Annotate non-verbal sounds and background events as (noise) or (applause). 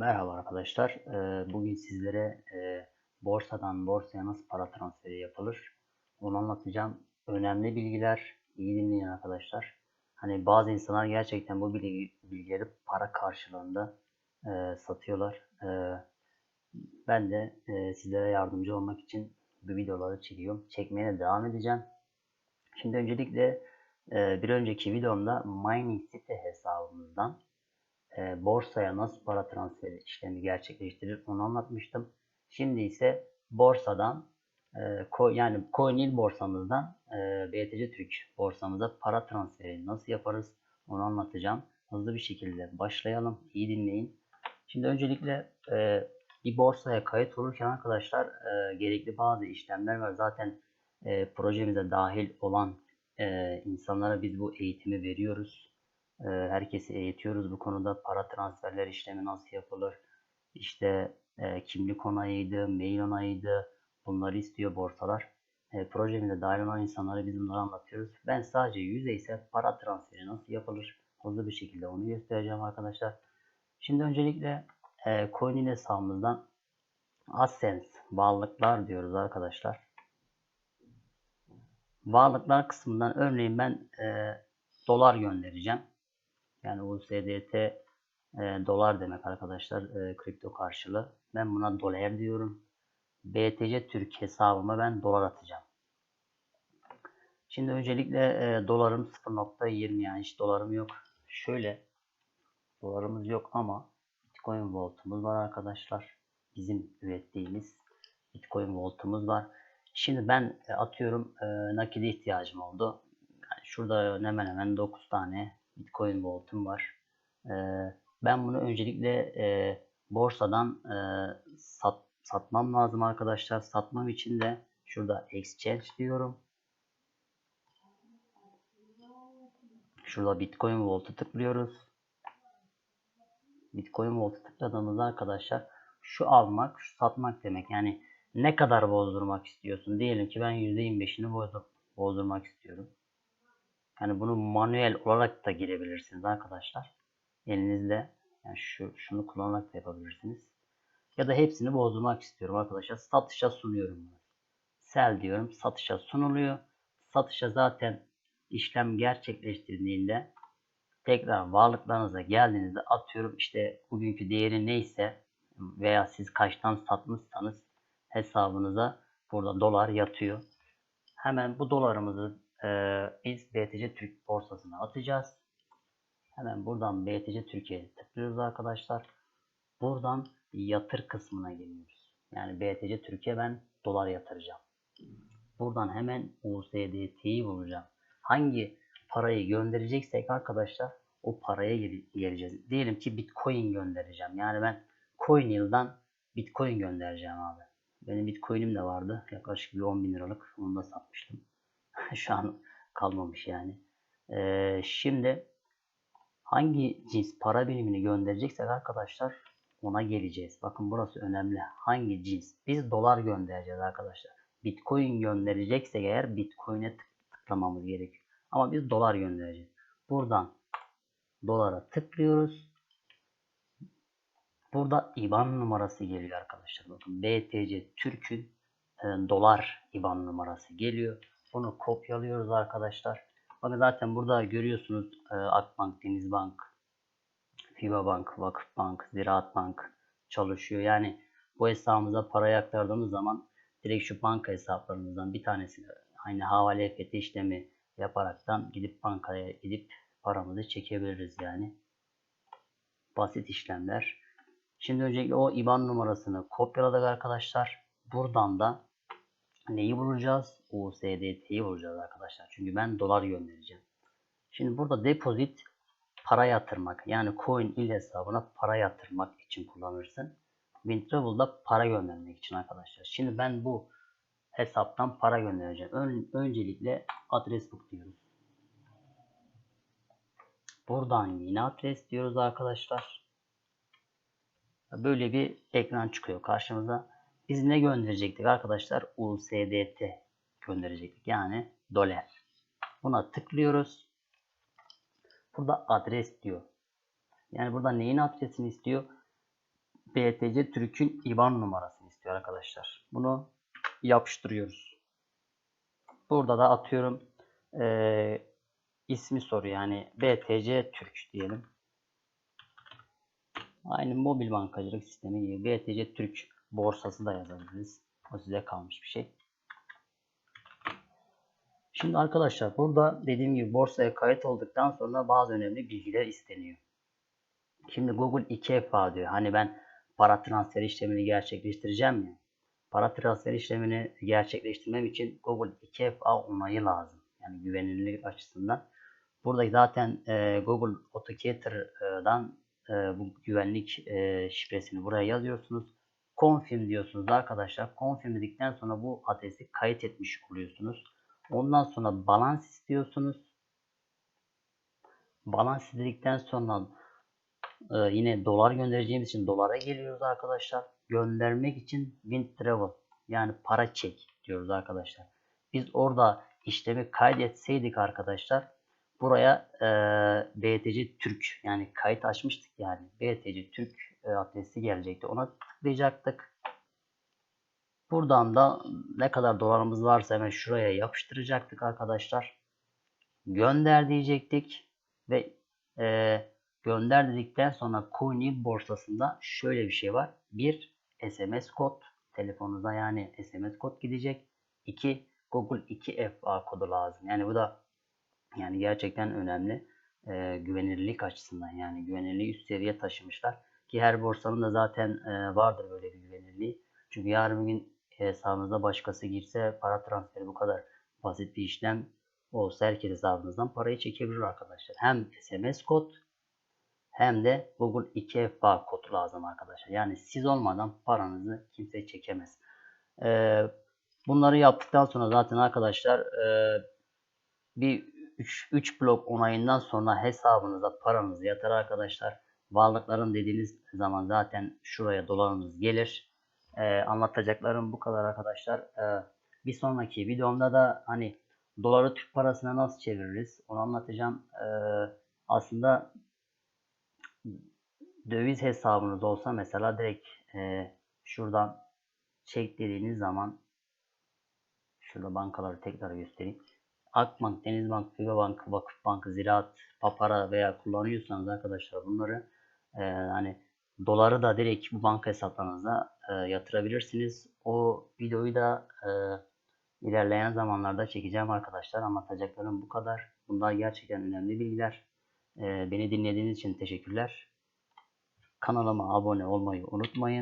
Merhaba arkadaşlar. Ee, Bugün sizlere e, borsadan borsaya nasıl para transferi yapılır onu anlatacağım. Önemli bilgiler. iyi dinleyin arkadaşlar. Hani bazı insanlar gerçekten bu bilgi- bilgileri para karşılığında e, satıyorlar. E, Ben de sizlere yardımcı olmak için bu videoları çekiyorum. Çekmeye de devam edeceğim. Şimdi öncelikle bir önceki videomda mining site hesabımızdan e, borsaya nasıl para transferi işlemi gerçekleştirir onu anlatmıştım. Şimdi ise borsadan e, co- yani Coinil borsamızdan e, BTC Türk borsamıza para transferi nasıl yaparız onu anlatacağım. Hızlı bir şekilde başlayalım. İyi dinleyin. Şimdi öncelikle e, bir borsaya kayıt olurken arkadaşlar e, gerekli bazı işlemler var. Zaten e, projemize dahil olan e, insanlara biz bu eğitimi veriyoruz. E, herkesi eğitiyoruz bu konuda. Para transferler işlemi nasıl yapılır? İşte e, kimlik onayıydı, mail onayıydı. Bunları istiyor borsalar. E, projemize dahil olan insanlara biz bunları anlatıyoruz. Ben sadece yüzeysel para transferi nasıl yapılır? Hızlı bir şekilde onu göstereceğim arkadaşlar. Şimdi öncelikle e, Coin'in hesabımızdan AdSense varlıklar diyoruz arkadaşlar. Varlıklar kısmından örneğin ben e, dolar göndereceğim. Yani USDT e, dolar demek arkadaşlar e, kripto karşılığı. Ben buna dolar diyorum. BTC Türk hesabıma ben dolar atacağım. Şimdi öncelikle e, dolarım 0.20 yani hiç dolarım yok. Şöyle dolarımız yok ama Bitcoin Vault'umuz var arkadaşlar. Bizim ürettiğimiz Bitcoin Vault'umuz var. Şimdi ben e, atıyorum e, nakide ihtiyacım oldu. Yani şurada hemen hemen 9 tane Bitcoin Vault'um var. E, ben bunu öncelikle e, borsadan e, sat, satmam lazım arkadaşlar. Satmam için de şurada Exchange diyorum. Şurada Bitcoin Vault'u tıklıyoruz. Bitcoin Vault'u tıkladığımızda arkadaşlar şu almak, şu satmak demek. Yani ne kadar bozdurmak istiyorsun? Diyelim ki ben %25'ini bozdur bozdurmak istiyorum. Yani bunu manuel olarak da girebilirsiniz arkadaşlar. Elinizde yani şu şunu kullanarak da yapabilirsiniz. Ya da hepsini bozdurmak istiyorum arkadaşlar. Satışa sunuyorum bunu. Sell diyorum. Satışa sunuluyor. Satışa zaten işlem gerçekleştirdiğinde tekrar varlıklarınıza geldiğinizde atıyorum işte bugünkü değeri neyse veya siz kaçtan satmışsanız hesabınıza burada dolar yatıyor. Hemen bu dolarımızı e, biz BTC Türk borsasına atacağız. Hemen buradan BTC Türkiye'ye tıklıyoruz arkadaşlar. Buradan yatır kısmına geliyoruz. Yani BTC Türkiye ben dolar yatıracağım. Buradan hemen USDT'yi bulacağım. Hangi parayı göndereceksek arkadaşlar o paraya gireceğiz. Diyelim ki Bitcoin göndereceğim. Yani ben CoinYield'dan Bitcoin göndereceğim abi. Benim Bitcoin'im de vardı. Yaklaşık bir 10 bin liralık. Onu da satmıştım. (laughs) Şu an kalmamış yani. Ee, şimdi hangi cins para birimini göndereceksek arkadaşlar ona geleceğiz. Bakın burası önemli. Hangi cins? Biz dolar göndereceğiz arkadaşlar. Bitcoin göndereceksek eğer Bitcoin'e tıklamamız gerekiyor. Ama biz dolar göndereceğiz. Buradan dolara tıklıyoruz. Burada IBAN numarası geliyor arkadaşlar. Bakın BTC Türk'ün e, dolar IBAN numarası geliyor. Bunu kopyalıyoruz arkadaşlar. Bakın zaten burada görüyorsunuz e, Akbank, Denizbank, FIBA Bank, Vakıf Bank, Ziraat Bank çalışıyor. Yani bu hesabımıza parayı aktardığımız zaman direkt şu banka hesaplarımızdan bir tanesini aynı havale EFT işlemi yaparaktan gidip bankaya gidip paramızı çekebiliriz yani. Basit işlemler. Şimdi öncelikle o IBAN numarasını kopyaladık arkadaşlar. Buradan da neyi bulacağız? USDT'yi bulacağız arkadaşlar. Çünkü ben dolar göndereceğim. Şimdi burada depozit para yatırmak. Yani coin il hesabına para yatırmak için kullanırsın. WinTravel'da para göndermek için arkadaşlar. Şimdi ben bu hesaptan para göndereceğim. Ön, öncelikle adres book diyoruz. Buradan yine adres diyoruz arkadaşlar. Böyle bir ekran çıkıyor karşımıza. Biz ne gönderecektik arkadaşlar? USDT gönderecektik. Yani dolar. Buna tıklıyoruz. Burada adres diyor. Yani burada neyin adresini istiyor? BTC Türk'ün IBAN numarasını istiyor arkadaşlar. Bunu yapıştırıyoruz. Burada da atıyorum eee, ismi soruyor yani BTC Türk diyelim. Aynı mobil bankacılık sistemi gibi BTC Türk borsası da yazabiliriz. O size kalmış bir şey. Şimdi arkadaşlar burada dediğim gibi borsaya kayıt olduktan sonra bazı önemli bilgiler isteniyor. Şimdi Google 2FA diyor. Hani ben para transferi işlemini gerçekleştireceğim ya. Para transferi işlemini gerçekleştirmem için Google 2FA onayı lazım. Yani güvenilirlik açısından. Burada zaten e, Google Authenticator'dan e, bu güvenlik e, şifresini buraya yazıyorsunuz. Confirm diyorsunuz arkadaşlar. Confirm dedikten sonra bu adresi kayıt etmiş oluyorsunuz. Ondan sonra balans istiyorsunuz. Balans dedikten sonra e, yine dolar göndereceğimiz için dolara geliyoruz arkadaşlar. Göndermek için Wind Travel yani para çek diyoruz arkadaşlar. Biz orada işlemi kaydetseydik arkadaşlar buraya e, BTC Türk yani kayıt açmıştık yani BTC Türk adresi gelecekti. Ona tıklayacaktık. Buradan da ne kadar dolarımız varsa hemen şuraya yapıştıracaktık arkadaşlar. Gönder diyecektik ve e, gönder dedikten sonra Coinil borsasında şöyle bir şey var. Bir SMS kod telefonunuza yani SMS kod gidecek. İki Google 2FA kodu lazım. Yani bu da yani gerçekten önemli. E, güvenilirlik açısından yani güvenilirliği üst seviye taşımışlar. Ki her borsanın da zaten e, vardır böyle bir güvenilirliği. Çünkü yarın bir gün hesabınıza başkası girse para transferi bu kadar basit bir işlem olsa herkes hesabınızdan parayı çekebilir arkadaşlar. Hem SMS kod hem de Google 2FA kodu lazım arkadaşlar. Yani siz olmadan paranızı kimse çekemez. Ee, bunları yaptıktan sonra zaten arkadaşlar e, bir 3 blok onayından sonra hesabınıza paranızı yatar arkadaşlar. Varlıkların dediğiniz zaman zaten şuraya dolarınız gelir. Ee, anlatacaklarım bu kadar arkadaşlar. Ee, bir sonraki videomda da hani doları Türk parasına nasıl çeviririz onu anlatacağım. Ee, aslında döviz hesabınız olsa mesela direkt e, şuradan çek dediğiniz zaman şurada bankaları tekrar göstereyim. Akbank, Denizbank, Fibebank, Vakıfbank, Ziraat, Papara veya kullanıyorsanız arkadaşlar bunları e, hani doları da direkt bu banka hesaplarınıza e, yatırabilirsiniz. O videoyu da e, ilerleyen zamanlarda çekeceğim arkadaşlar. Anlatacaklarım bu kadar. Bunlar gerçekten önemli bilgiler. E, beni dinlediğiniz için teşekkürler. Kanalıma abone olmayı unutmayın.